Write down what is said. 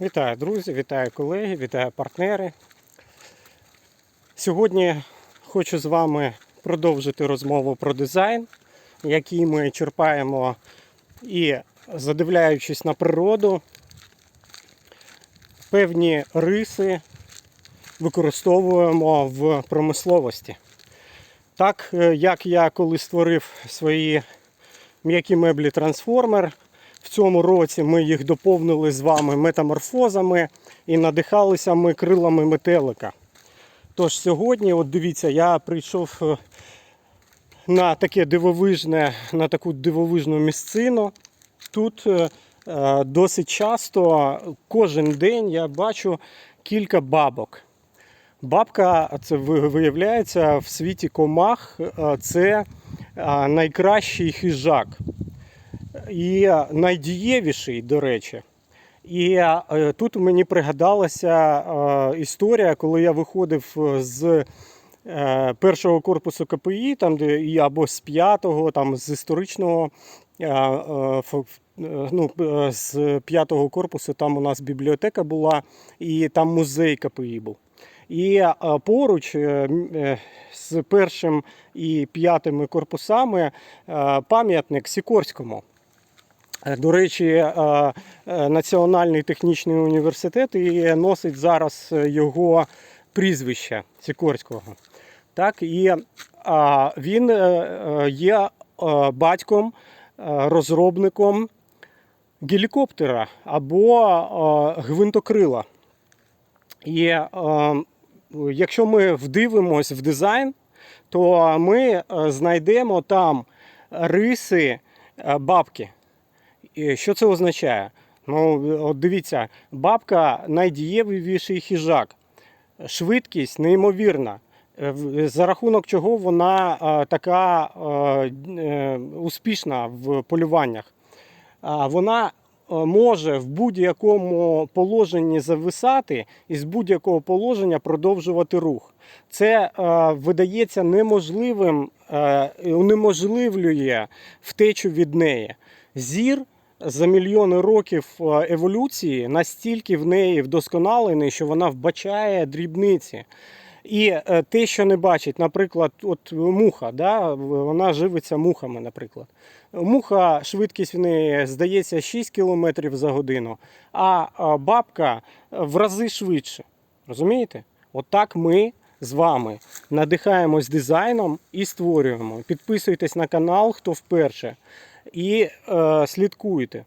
Вітаю, друзі, вітаю колеги, вітаю партнери. Сьогодні хочу з вами продовжити розмову про дизайн, який ми черпаємо і задивляючись на природу, певні риси використовуємо в промисловості. Так е, як я коли створив свої м'які меблі трансформер, в цьому році ми їх доповнили з вами метаморфозами і надихалися ми крилами метелика. Тож сьогодні, от дивіться, я прийшов е, на таке дивовижне, на таку дивовижну місцину. Тут е, е, досить часто кожен день я бачу кілька бабок. Бабка, це ви- виявляється в світі комах, це найкращий хижак і найдієвіший, до речі. І е, тут мені пригадалася е, історія, коли я виходив з е, першого корпусу КПІ, там де або з п'ятого, там з історичного. е, е, е, Ну, е, з п'ятого корпусу там у нас бібліотека була, і там музей КПІ був. І е, поруч е, е, з першим і п'ятими корпусами е, пам'ятник Сікорському. Е, До речі, е, е, Національний технічний університет і носить зараз його прізвище Сікорського. Так, і він є батьком, розробником гелікоптера або гвинтокрила. І якщо ми вдивимось в дизайн, то ми знайдемо там риси бабки. Що це означає? Ну, от дивіться, бабка найдієвіший хижак. Швидкість неймовірна. Е, За рахунок чого вона е, така е, успішна в полюваннях. Вона може в будь-якому положенні зависати і з будь-якого положення продовжувати рух. Це видається неможливим, унеможливлює втечу від неї. Зір за мільйони років е, еволюції настільки в неї вдосконалений, що вона вбачає дрібниці. І е, те, що не бачить, наприклад, от муха, да, вона живиться мухами, наприклад. Муха, швидкість в неї здається 6 км за годину, а а бабка в рази швидше. Розумієте? Отак ми з вами надихаємось дизайном і створюємо. Підписуйтесь на канал, хто вперше, і е, слідкуйте.